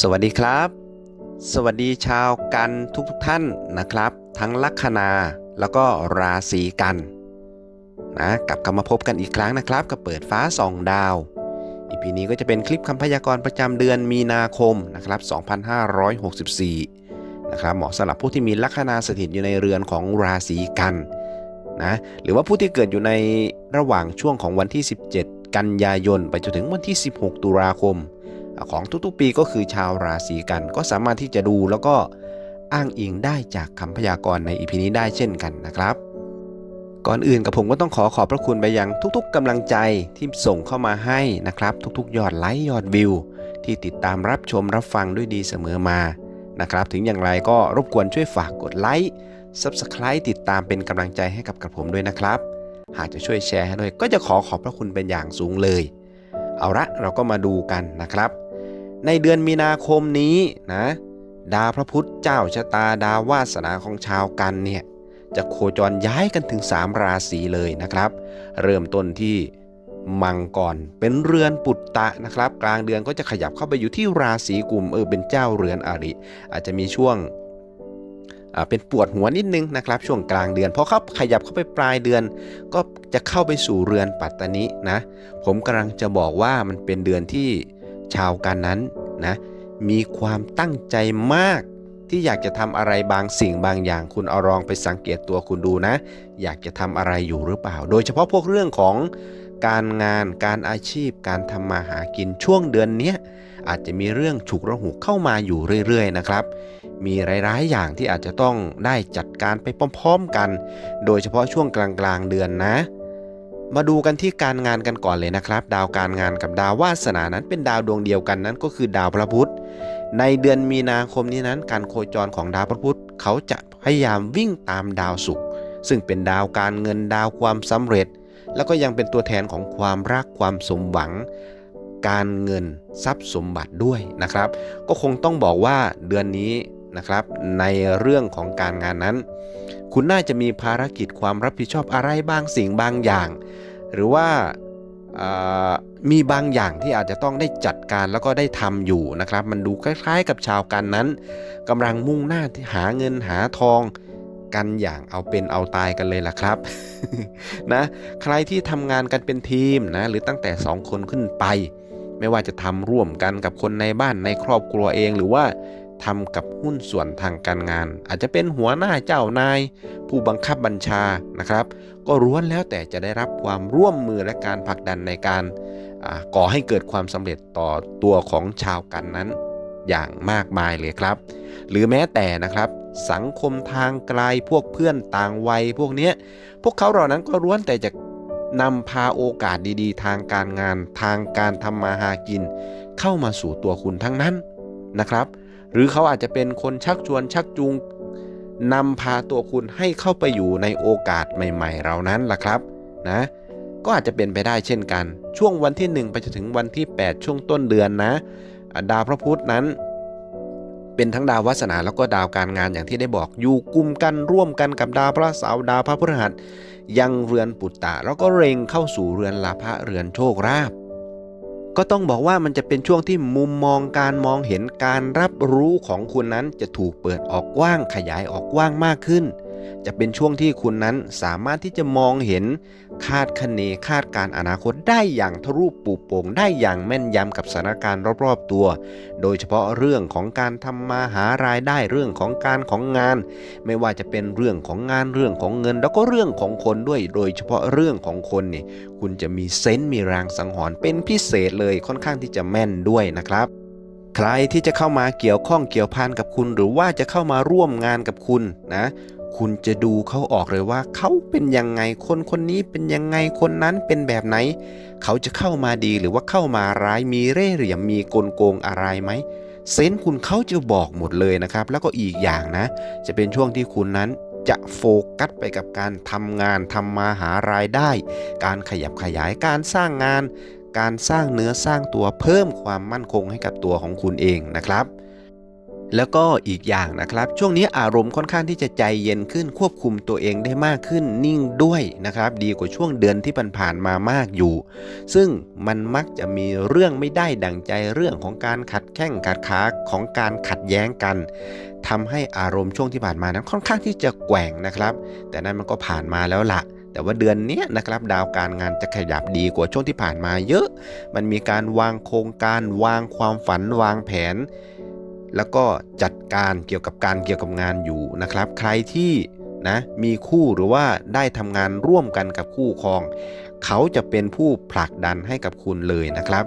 สวัสดีครับ สวัสดีชาวกันทุกท่านนะครับ ทั้งลัคนาแล้วก็ราศีกันนะกลับมาพบกันอีกครั้งนะครับ กับเปิดฟ้าสองดาวอีพีนี้ก็จะเป็นคลิปคำพยากรณ์ประจำเดือนมีนาคมนะครับ 2564 นะครับเหมาะสำหรับผู้ที่มีลัคนาสถิตอยู่ในเรือนของราศีกันนะหรือว่าผู้ที่เกิดอยู่ในระหว่างช่วงของวันที่ 17 กันยายน ไปจนถึงวันที่ 16 ตุลาคม ของทุกๆปีก็คือชาวราศีกัน ก็สามารถที่จะดูแล้วก็อ้างอิงได้จากคำพยากรณ์ในอีพีนี้ได้เช่นกันนะครับ ก่อนอื่นกับผมก็ต้องขอขอบพระคุณไปยังทุกๆกำลังใจที่ส่งเข้ามาให้นะครับ ทุกๆ ยอดไลค์ยอดวิว ที่ติดตามรับชมรับฟังด้วยดีเสมอมานะครับ ถึงอย่างไรก็รบกวนช่วยฝากกดไลค์ Subscribe ติดตามเป็นกำลังใจให้กับกระผมด้วยนะครับ หากจะช่วยแชร์ให้ด้วยก็จะขอขอบพระคุณเป็นอย่างสูงเลย เอาละเราก็มาดูกันนะครับ ในเดือนมีนาคมนี้นะดาวพระพุธเจ้าชะตาดาววาสนาของชาวกันเนี่ยจะโคจรย้ายกันถึง 3 ราศีเลยนะครับ เริ่มต้นที่มังกรเป็นเรือนปุตตะนะครับ กลางเดือนก็จะขยับเข้าไปอยู่ที่ราศีกุมเออเป็นเจ้าเรือนอริ อาจจะมีช่วงเป็นปวดหัวนิดนึงนะครับ ช่วงกลางเดือนพอเขาขยับเข้าไปปลายเดือน ก็จะเข้าไปสู่เรือนปัตตานินะ ผมกำลังจะบอกว่ามันเป็นเดือนที่ชาวกันนั้น นะมีความตั้งใจมากที่อยากจะทำอะไรบางสิ่งบางอย่าง คุณเอาลองไปสังเกตตัวคุณดูนะ อยากจะทำอะไรอยู่หรือเปล่า โดยเฉพาะพวกเรื่องของการงานการอาชีพ การทำมาหากินช่วงเดือนนี้อาจจะมีเรื่องฉุกระหุกเข้ามาอยู่เรื่อยๆนะครับ มีหลายๆอย่างที่อาจจะต้องได้จัดการไปพร้อม ๆ กัน โดยเฉพาะช่วงกลางๆเดือนนะ มาดูกันที่การงานกันก่อนเลยนะครับ ดาวการงานกับดาววาสนานั้นเป็นดาวดวงเดียวกันนั้นก็คือดาวพระพุธ ในเดือนมีนาคมนี้นั้น การโคจรของดาวพระพุธเขาจะพยายามวิ่งตามดาวศุกร์ซึ่งเป็นดาวการเงินดาวความสำเร็จ แล้วก็ยังเป็นตัวแทนของความรักความสมหวัง การเงินทรัพย์สมบัติด้วยนะครับ ก็คงต้องบอกว่าเดือนนี้นะครับในเรื่องของการงานนั้น คุณน่าจะมีภารกิจความรับผิดชอบอะไรบางสิ่งบางอย่าง หรือว่าามีบางอย่างที่อาจจะต้องได้จัดการแล้วก็ได้ทำอยู่นะครับ มันดูคล้ายๆ กับชาวกันนั้นกำลังมุ่งหน้าที่หาเงินหาทองกันอย่างเอาเป็นเอาตายกันเลยล่ะครับนะใครที่ทำงานกันเป็นทีมนะหรือตั้งแต่ 2 คนขึ้นไป ไม่ว่าจะทำร่วมกันกับคนในบ้านในครอบครัวเองหรือว่า ทำกับหุ้นส่วนทางการงาน อาจจะเป็นหัวหน้าเจ้านาย ผู้บังคับบัญชานะครับ ก็ร้วนแล้วแต่จะได้รับความร่วมมือและการผลักดันในการก่อให้เกิดความสำเร็จต่อตัวของชาวกันนั้น อย่างมากมายเลยครับ หรือแม้แต่นะครับสังคมทางไกลพวกเพื่อนต่างวัยพวกนี้พวกเขาเหล่านั้นก็ร้วนแต่จะนำพาโอกาสดีๆ ทางการงานทางการทำมาหากิน เข้ามาสู่ตัวคุณทั้งนั้นนะครับ หรือเขาอาจจะเป็นคนชักชวนชักจูงนำพาตัวคุณให้เข้าไปอยู่ในโอกาสใหม่ ๆ เหล่านั้นล่ะครับนะก็อาจจะเป็นไปได้เช่นกัน ช่วงวันที่ 1 ไปจนถึงวันที่ 8 ช่วงต้นเดือนนะ ดาวพระพุธนั้น เป็นทั้งดาววาสนาแล้วก็ดาวการงานอย่างที่ได้บอกอยู่กลุ่มกันร่วมกันกับดาวพระเสาร์ดาวพระพฤหัสยังเรือนปุตตะ แล้วก็เร็งเข้าสู่เรือนลาภะเรือนโชคราภ ก็ต้องบอกว่ามันจะเป็นช่วงที่มุมมองการมองเห็นการรับรู้ของคุณนั้นจะถูกเปิดออกกว้างขยายออกกว้างมากขึ้น จะเป็นช่วงที่คุณนั้นสามารถที่จะมองเห็นคาดคะเนคาดการอนาคตได้อย่างทะลุปูโป่งได้อย่างแม่นยำกับสถานการณ์รอบๆตัว โดยเฉพาะเรื่องของการทำมาหารายได้เรื่องของการของงาน ไม่ว่าจะเป็นเรื่องของงานเรื่องของเงิน แล้วก็เรื่องของคนด้วย โดยเฉพาะเรื่องของคนนี่คุณจะมีเซนส์มีรางสังหรณ์เป็นพิเศษเลยค่อนข้างที่จะแม่นด้วยนะครับใครที่จะเข้ามาเกี่ยวข้องเกี่ยวพันกับคุณ หรือว่าจะเข้ามาร่วมงานกับคุณนะ คุณจะดูเขาออกเลยว่าเขาเป็นยังไงคนคนนี้เป็นยังไงคนนั้นเป็นแบบไหน เขาจะเข้ามาดีหรือว่าเข้ามาร้ายมีเร่ห์เหลี่ยมมีกลโกงอะไรไหมเซนส์คุณเขาจะบอกหมดเลยนะครับ แล้วก็อีกอย่างนะ จะเป็นช่วงที่คุณนั้นจะโฟกัสไปกับการทำงานทำมาหารายได้ การขยับขยายการสร้างงาน การสร้างเนื้อสร้างตัวเพิ่มความมั่นคงให้กับตัวของคุณเองนะครับ แล้วก็อีกอย่างนะครับ ช่วงนี้อารมณ์ค่อนข้างที่จะใจเย็นขึ้นควบคุมตัวเองได้มากขึ้นนิ่งด้วยนะครับ ดีกว่าช่วงเดือนที่ผ่านมามากอยู่ ซึ่งมันมักจะมีเรื่องไม่ได้ดั่งใจเรื่องของการขัดแข้งขัดขาของการขัดแย้งกันทำให้อารมณ์ช่วงที่ผ่านมานั้นค่อนข้างที่จะแกว่งนะครับ แต่นั้นมันก็ผ่านมาแล้วละแต่ว่าเดือนนี้นะครับดาวการงานจะขยับดีกว่าช่วงที่ผ่านมาเยอะ มันมีการวางโครงการวางความฝันวางแผน แล้วก็จัดการเกี่ยวกับการเกี่ยวกับงานอยู่นะครับ ใครที่นะมีคู่หรือว่าได้ทำงานร่วมกันกับคู่ครอง เขาจะเป็นผู้ผลักดันให้กับคุณเลยนะครับ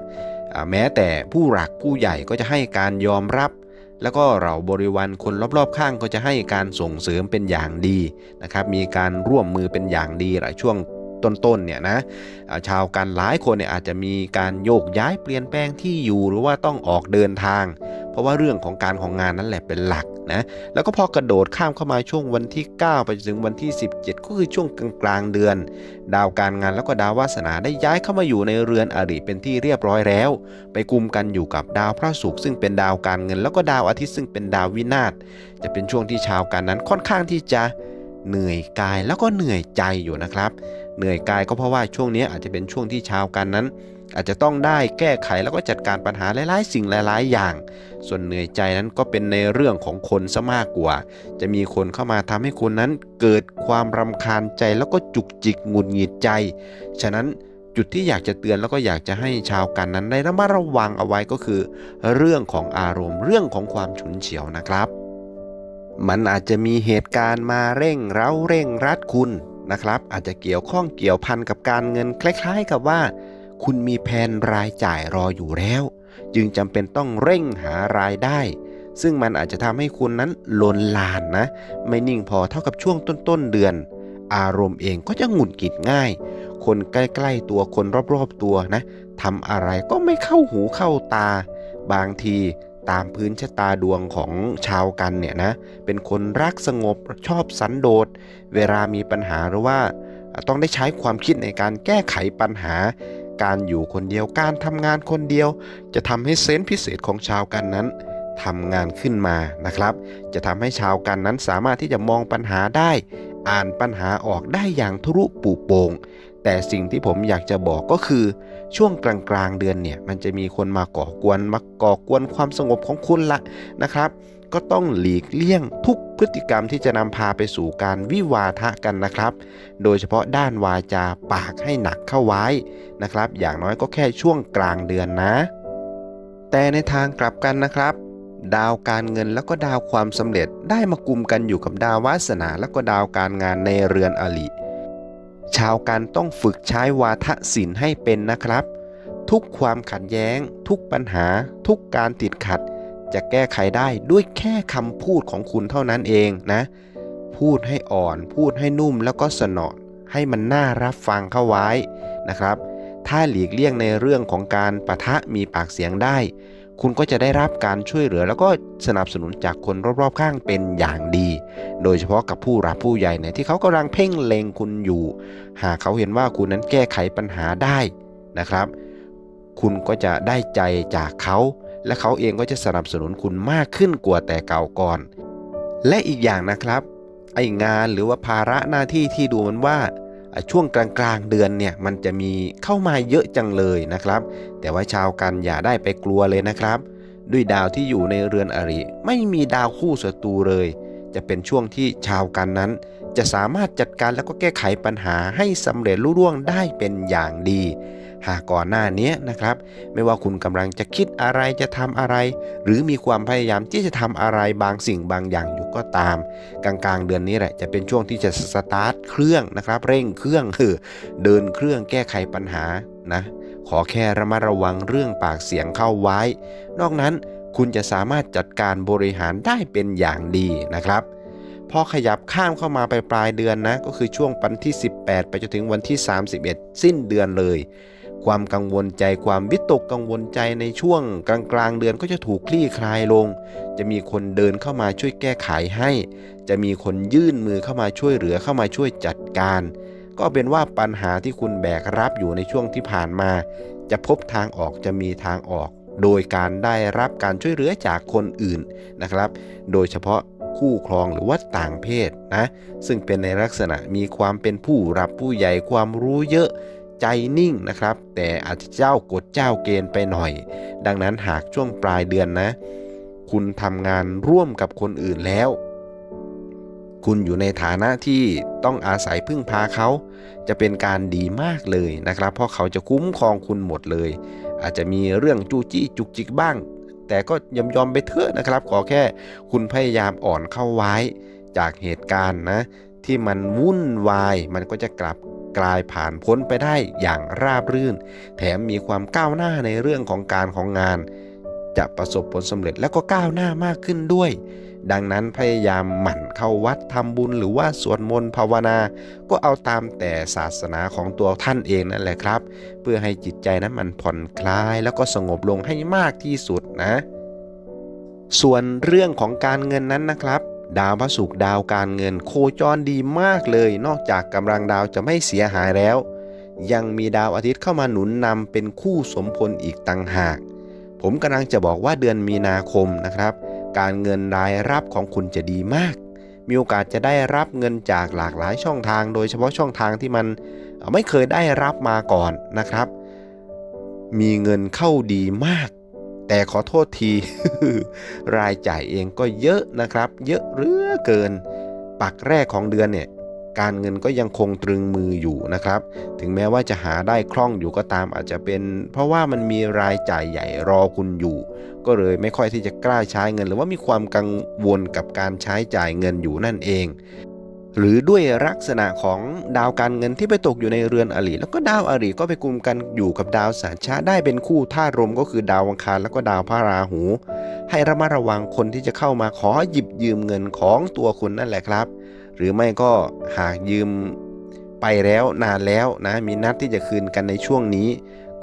แม้แต่ผู้หลักผู้ใหญ่ก็จะให้การยอมรับ แล้วก็เราบริวารคนรอบๆข้างก็จะให้การส่งเสริมเป็นอย่างดีนะครับ มีการร่วมมือเป็นอย่างดีหลายช่วง ต้นๆเนี่ยนะชาวกันหลายคนเนี่ยอาจจะมีการโยกย้ายเปลี่ยนแปลงที่อยู่หรือว่าต้องออกเดินทาง เพราะว่าเรื่องของการของงานนั่นแหละเป็นหลักนะแล้วก็พอกระโดดข้ามเข้ามาช่วงวันที่ 9 ไปจนถึงวันที่ 17 ก็คือช่วงกลางเดือน ดาวการงานแล้วก็ดาววาสนาได้ย้ายเข้ามาอยู่ในเรือนอริเป็นที่เรียบร้อยแล้ว ไปกุมกันอยู่กับดาวพระศุกร์ซึ่งเป็นดาวการเงิน แล้วก็ดาวอาทิตย์ซึ่งเป็นดาววินาศจะเป็นช่วงที่ชาวกันนั้นค่อนข้างที่จะ เหนื่อยกายแล้วก็เหนื่อยใจอยู่นะครับ เหนื่อยกายก็เพราะว่าช่วงนี้อาจจะเป็นช่วงที่ชาวกันนั้น อาจจะต้องได้แก้ไขแล้วก็จัดการปัญหาหลายๆ สิ่งหลายๆ อย่าง ส่วนเหนื่อยใจนั้นก็เป็นในเรื่องของคนซะมากกว่า จะมีคนเข้ามาทำให้คุณนั้น เกิดความรำคาญใจแล้วก็จุกจิกหงุดหงิดใจ ฉะนั้นจุดที่อยากจะเตือนแล้วก็อยากจะให้ชาวกันนั้นได้ระมัดระวังเอาไว้ก็คือ เรื่องของอารมณ์เรื่องของความฉุนเฉียวนะครับ มันอาจจะมีเหตุการณ์มาเร่งเร้าเร่งรัดคุณนะครับ อาจจะเกี่ยวข้องเกี่ยวพันกับการเงินคล้ายๆ กับว่า คุณมีแผนรายจ่ายรออยู่แล้ว จึงจำเป็นต้องเร่งหารายได้ ซึ่งมันอาจจะทำให้คุณนั้นลนลานนะ ไม่นิ่งพอเท่ากับช่วงต้นๆเดือน อารมณ์เองก็จะหงุดหงิดง่าย คนใกล้ๆตัวคนรอบๆตัวนะทำอะไรก็ไม่เข้าหูเข้าตา บางที ตามพื้นชะตาดวงของชาวกันเนี่ยนะ เป็นคนรักสงบชอบสันโดษ เวลามีปัญหาหรือว่าต้องได้ใช้ความคิดในการแก้ไขปัญหา การอยู่คนเดียวการทำงานคนเดียว จะทำให้เซนส์พิเศษของชาวกันนั้นทำงานขึ้นมานะครับ จะทำให้ชาวกันนั้นสามารถที่จะมองปัญหาได้ อ่านปัญหาออกได้อย่างทะลุปูโปงแต่สิ่งที่ผมอยากจะบอกก็คือ ช่วงกลางๆเดือนเนี่ยมันจะมีคนมาก่อกวนมาก่อกวนความสงบของคุณละนะครับ ก็ต้องหลีกเลี่ยงทุกพฤติกรรมที่จะนำพาไปสู่การวิวาทะกันนะครับ โดยเฉพาะด้านวาจาปากให้หนักเข้าไว้นะครับ อย่างน้อยก็แค่ช่วงกลางเดือนนะ แต่ในทางกลับกันนะครับ ดาวการเงินแล้วก็ดาวความสำเร็จได้มากุมกันอยู่กับดาววาสนาแล้วก็ดาวการงานในเรือนอลิชาวกันต้องฝึกใช้วาทศิลป์ให้เป็นนะครับ ทุกความขัดแย้ง ทุกปัญหา ทุกการติดขัด จะแก้ไขได้ด้วยแค่คำพูดของคุณเท่านั้นเองนะ พูดให้อ่อน พูดให้นุ่มแล้วก็สนอให้มันน่ารับฟังเข้าไว้นะครับ ถ้าหลีกเลี่ยงในเรื่องของการประทะมีปากเสียงได้ คุณก็จะได้รับการช่วยเหลือ แล้วก็สนับสนุนจากคนรอบๆ ข้างเป็นอย่างดี โดยเฉพาะกับผู้รับผู้ใหญ่เนี่ยที่เขากำลังเพ่งเล็งคุณอยู่ หากเขาเห็นว่าคุณนั้นแก้ไขปัญหาได้นะครับ คุณก็จะได้ใจจากเขา และเขาเองก็จะสนับสนุนคุณมากขึ้นกว่าแต่เก่าก่อน และอีกอย่างนะครับไองานหรือว่าภาระหน้าที่ที่ดูมันว่า ช่วงกลางๆเดือนเนี่ยมันจะมีเข้ามาเยอะจังเลยนะครับ แต่ว่าชาวกันอย่าได้ไปกลัวเลยนะครับ ด้วยดาวที่อยู่ในเรือนอริ ไม่มีดาวคู่ศัตรูเลย จะเป็นช่วงที่ชาวกันนั้น จะสามารถจัดการแล้วก็แก้ไขปัญหาให้สำเร็จลุล่วงได้เป็นอย่างดี หากก่อนหน้านี้นะครับ ไม่ว่าคุณกำลังจะคิดอะไรจะทำอะไร หรือมีความพยายามที่จะทำอะไรบางสิ่งบางอย่างอยู่ก็ตาม กลางๆ เดือนนี้แหละจะเป็นช่วงที่จะสตาร์ทเครื่องนะครับเร่งเครื่องคือเดินเครื่องแก้ไขปัญหานะขอแค่ระมัดระวังเรื่องปากเสียงเข้าไว้ นอกนั้นคุณจะสามารถจัดการบริหารได้เป็นอย่างดีนะครับ พอขยับข้ามเข้ามาไปปลายเดือนนะ ก็คือช่วงวันที่ 18 ไปจนถึงวันที่ 31 สิ้นเดือนเลย ความกังวลใจความวิตกกังวลใจในช่วงกลางกลางๆเดือนก็จะถูกคลี่คลายลง จะมีคนเดินเข้ามาช่วยแก้ไขให้ จะมีคนยื่นมือเข้ามาช่วยเหลือเข้ามาช่วยจัดการ ก็เป็นว่าปัญหาที่คุณแบกรับอยู่ในช่วงที่ผ่านมา จะพบทางออกจะมีทางออก โดยการได้รับการช่วยเหลือจากคนอื่นนะครับ โดยเฉพาะคู่ครองหรือว่าต่างเพศนะ ซึ่งเป็นในลักษณะมีความเป็นผู้รับผู้ใหญ่ความรู้เยอะ ใจนิ่งนะครับ แต่อาจจะเจ้ากฎเจ้าเกณฑ์ไปหน่อย ดังนั้นหากช่วงปลายเดือนนะ คุณทำงานร่วมกับคนอื่นแล้ว คุณอยู่ในฐานะที่ต้องอาศัยพึ่งพาเขา จะเป็นการดีมากเลยนะครับ เพราะเขาจะคุ้มครองคุณหมดเลย อาจจะมีเรื่องจู้จี้จุกจิกบ้าง แต่ก็ยอมยอมไปเถอะนะครับ ขอแค่คุณพยายามอ่อนเข้าไว้จากเหตุการณ์นะ ที่มันวุ่นวายมันก็จะกลับ กลายผ่านพ้นไปได้อย่างราบรื่น แถมมีความก้าวหน้าในเรื่องของการของงาน จะประสบผลสำเร็จแล้วก็ก้าวหน้ามากขึ้นด้วย ดังนั้นพยายามหมั่นเข้าวัดทำบุญหรือว่าสวดมนต์ภาวนา ก็เอาตามแต่ศาสนาของตัวท่านเองนั่นแหละครับ เพื่อให้จิตใจนั้นมันผ่อนคลาย แล้วก็สงบลงให้มากที่สุดนะ ส่วนเรื่องของการเงินนั้นนะครับ ดาวพระศุกร์ดาวการเงิน โคจรดีมากเลย นอกจากกำลังดาวจะไม่เสียหายแล้ว ยังมีดาวอาทิตย์เข้ามาหนุนนำเป็นคู่สมพลอีกต่างหาก ผมกำลังจะบอกว่าเดือนมีนาคมนะครับ การเงินรายรับของคุณจะดีมาก มีโอกาสจะได้รับเงินจากหลากหลายช่องทาง โดยเฉพาะช่องทางที่มันไม่เคยได้รับมาก่อนนะครับ มีเงินเข้าดีมาก แต่ขอโทษที รายจ่ายเองก็เยอะนะครับ เยอะเหลือเกิน ปักแรกของเดือนเนี่ยการเงินก็ยังคงตรึงมืออยู่นะครับ ถึงแม้ว่าจะหาได้คล่องอยู่ก็ตามอาจจะเป็น เพราะว่ามันมีรายจ่ายใหญ่รอคุณอยู่ ก็เลยไม่ค่อยที่จะกล้าใช้เงิน หรือว่ามีความกังวลกับการใช้จ่ายเงินอยู่นั่นเอง หรือด้วยลักษณะของดาวการเงินที่ไปตกอยู่ในเรือนอริแล้วก็ดาวอริก็ไปกลุ่มกันอยู่กับดาวสารชาได้เป็นคู่ธาตุลมก็คือดาวอังคารแล้วก็ดาวพระราหู ให้ระมัดระวังคนที่จะเข้ามาขอหยิบยืมเงินของตัวคุณนั่นแหละครับ หรือไม่ก็หากยืมไปแล้วนานแล้วนะมีนัดที่จะคืนกันในช่วงนี้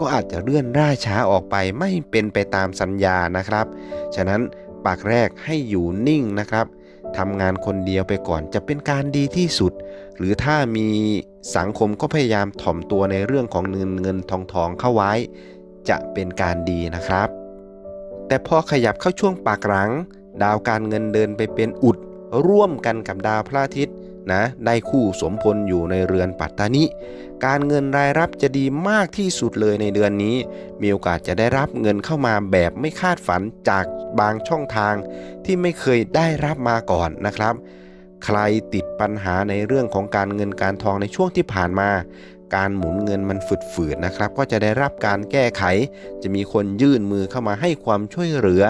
ก็อาจจะเลื่อนล่าช้าออกไปไม่เป็นไปตามสัญญานะครับ ฉะนั้นปากแรกให้อยู่นิ่งนะครับ ทำงานคนเดียวไปก่อนจะเป็นการดีที่สุด หรือถ้ามีสังคมก็พยายามถ่อมตัวในเรื่องของเงินเงินทองทองเข้าไว้ จะเป็นการดีนะครับ แต่พอขยับเข้าช่วงปากหลัง ดาวการเงินเดินไปเป็นอุด ร่วมกันกับดาวพระอาทิตย์ นะได้คู่สมพลอยู่ในเรือนปัตตานิ การเงินรายรับจะดีมากที่สุดเลยในเดือนนี้ มีโอกาสจะได้รับเงินเข้ามาแบบไม่คาดฝันจากบางช่องทางที่ไม่เคยได้รับมาก่อนนะครับ ใครติดปัญหาในเรื่องของการเงินการทองในช่วงที่ผ่านมาการหมุนเงินมันฝืดๆนะครับ ก็จะได้รับการแก้ไข จะมีคนยื่นมือเข้ามาให้ความช่วยเหลือ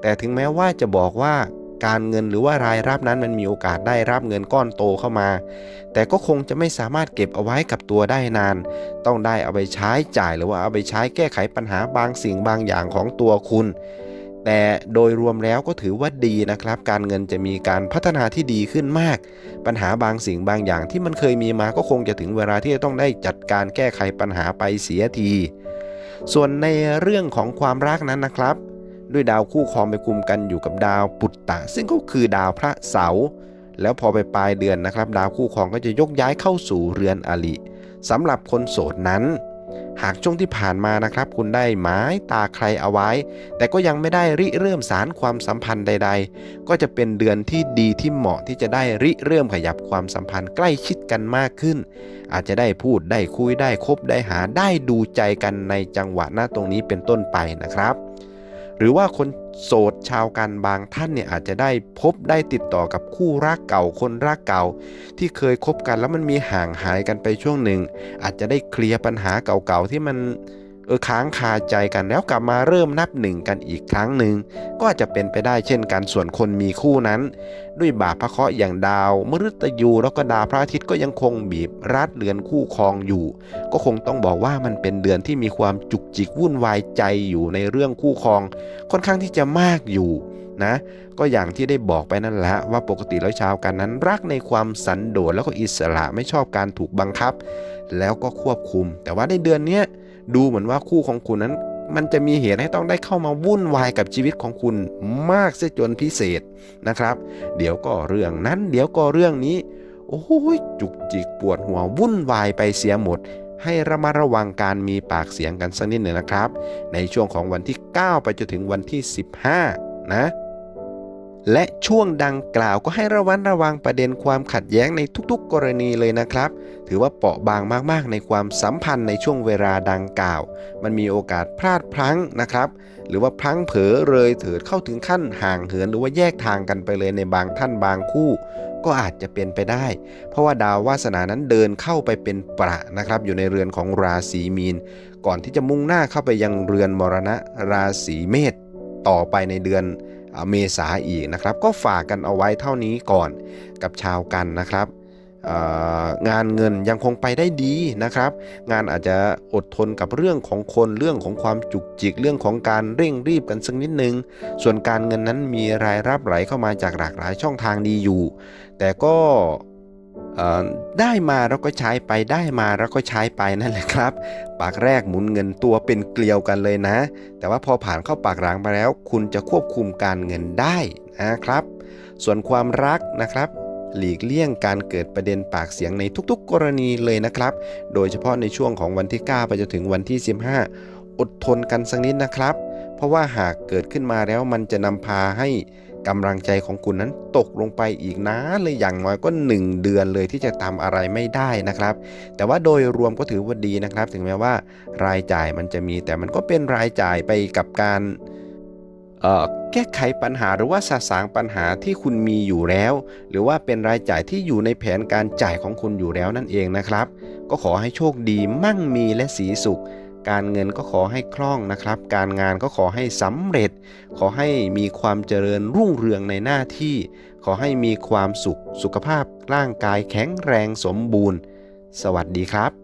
แต่ถึงแม้ว่าจะบอกว่า การเงินหรือว่ารายรับนั้นมันมีโอกาสได้รับเงินก้อนโตเข้ามา แต่ก็คงจะไม่สามารถเก็บเอาไว้กับตัวได้นาน ต้องได้เอาไปใช้จ่ายหรือว่าเอาไปใช้แก้ไขปัญหาบางสิ่งบางอย่างของตัวคุณ แต่โดยรวมแล้วก็ถือว่าดีนะครับ การเงินจะมีการพัฒนาที่ดีขึ้นมาก ปัญหาบางสิ่งบางอย่างที่มันเคยมีมาก็คงจะถึงเวลาที่จะต้องได้จัดการแก้ไขปัญหาไปเสียที ส่วนในเรื่องของความรักนั้นนะครับ ด้วยดาวคู่ครองไปกลุ่มกันอยู่กับดาวปุตตะ ซึ่งก็คือดาวพระเสาร์แล้วพอไปปลายเดือนนะครับ ดาวคู่ครองก็จะยกย้ายเข้าสู่เรือนอลิสำหรับคนโสดนั้น หากช่วงที่ผ่านมานะครับ คุณได้หมายตาใครเอาไว้ แต่ก็ยังไม่ได้ริเริ่มสารความสัมพันธ์ใด ๆ ก็จะเป็นเดือนที่ดีที่เหมาะที่จะได้ริเริ่มขยับความสัมพันธ์ใกล้ชิดกันมากขึ้น อาจจะได้พูดได้คุยได้คบได้หาได้ดูใจกันในจังหวะหน้าตรงนี้เป็นต้นไปนะครับ หรือว่าคนโสดชาวกันบางท่านเนี่ยอาจจะได้พบได้ติดต่อกับคู่รักเก่าคนรักเก่า ที่เคยคบกันแล้วมันมีห่างหายกันไปช่วงหนึ่ง อาจจะได้เคลียร์ปัญหาเก่าๆที่มัน เออค้างคาใจกันแล้วกลับมาเริ่มนับหนึ่งกันอีกครั้งหนึ่งก็อาจจะเป็นไปได้เช่นกันส่วนคนมีคู่นั้น ด้วยบาปพระเคราะห์อย่างดาวมฤตยูแล้วก็ดาวพระอาทิตย์ก็ยังคงบีบรัดเรือนคู่ครองอยู่ ก็คงต้องบอกว่ามันเป็นเดือนที่มีความจุกจิกวุ่นวายใจอยู่ในเรื่องคู่ครอง ค่อนข้างที่จะมากอยู่นะก็อย่างที่ได้บอกไปนั่นแหละว่าปกติแล้วชาวกันนั้นรักในความสันโดษแล้วก็อิสระไม่ชอบการถูกบังคับ แล้วก็ควบคุม แต่ว่าในเดือนนี้ ดูเหมือนว่าคู่ของคุณนั้น มันจะมีเหตุให้ต้องได้เข้ามาวุ่นวายกับชีวิตของคุณมากเสียจนพิเศษนะครับ เดี๋ยวก็เรื่องนั้น เดี๋ยวก็เรื่องนี้ โอ้ยจุกจิกปวดหัววุ่นวายไปเสียหมดให้ระมัดระวังการมีปากเสียงกันสักนิดหนึ่งนะครับ ในช่วงของวันที่ 9 ไปจนถึงวันที่ 15 นะ และช่วงดังกล่าวก็ให้ระวัดระวังประเด็นความขัดแย้งในทุกๆ กรณีเลยนะครับ ถือว่าเปราะบางมากๆ ในความสัมพันธ์ในช่วงเวลาดังกล่าว มันมีโอกาสพลาดพลั้งนะครับ หรือว่าพลั้งเผลอเลยเถิดเข้าถึงขั้นห่างเหินหรือว่าแยกทางกันไปเลยในบางท่านบางคู่ ก็อาจจะเป็นไปได้ เพราะว่าดาววาสนานั้นเดินเข้าไปเป็นประนะครับ อยู่ในเรือนของราศีมีน ก่อนที่จะมุ่งหน้าเข้าไปยังเรือนมรณะราศีเมษต่อไปในเดือน เมษาอีกนะครับ ก็ฝากกันเอาไว้เท่านี้ก่อนกับชาวกันนะครับงานเงินยังคงไปได้ดีนะครับ งานอาจจะอดทนกับเรื่องของคนเรื่องของความจุกจิกเรื่องของการเร่งรีบกันสักนิดนึง ส่วนการเงินนั้นมีรายรับไหลเข้ามาจากหลากหลายช่องทางดีอยู่ แต่ก็ ได้มาแล้วก็ใช้ไปได้มาแล้วก็ใช้ไปนั่นแหละครับ ปากแรกหมุนเงินตัวเป็นเกลียวกันเลยนะ แต่ว่าพอผ่านเข้าปากหลังไปแล้ว คุณจะควบคุมการเงินได้นะครับ ส่วนความรักนะครับ หลีกเลี่ยงการเกิดประเด็นปากเสียงในทุกๆ กรณีเลยนะครับ โดยเฉพาะในช่วงของวันที่ 9 ไปจนถึงวันที่ 15 อดทนกันสักนิดนะครับ เพราะว่าหากเกิดขึ้นมาแล้วมันจะนำพาให้ กำลังใจของคุณนั้นตกลงไปอีกนะเลยอย่างน้อยก็ 1 เดือนเลยที่จะทำอะไรไม่ได้นะครับ แต่ว่าโดยรวมก็ถือว่าดีนะครับ ถึงแม้ว่ารายจ่ายมันจะมีแต่มันก็เป็นรายจ่ายไปกับการแก้ไขปัญหาหรือว่าสะสางปัญหาที่คุณมีอยู่แล้ว หรือว่าเป็นรายจ่ายที่อยู่ในแผนการจ่ายของคุณอยู่แล้วนั่นเองนะครับ ก็ขอให้โชคดีมั่งมีและสีสุข การเงินก็ขอให้คล่องนะครับ การงานก็ขอให้สำเร็จ ขอให้มีความเจริญรุ่งเรืองในหน้าที่ ขอให้มีความสุข สุขภาพร่างกายแข็งแรงสมบูรณ์ สวัสดีครับ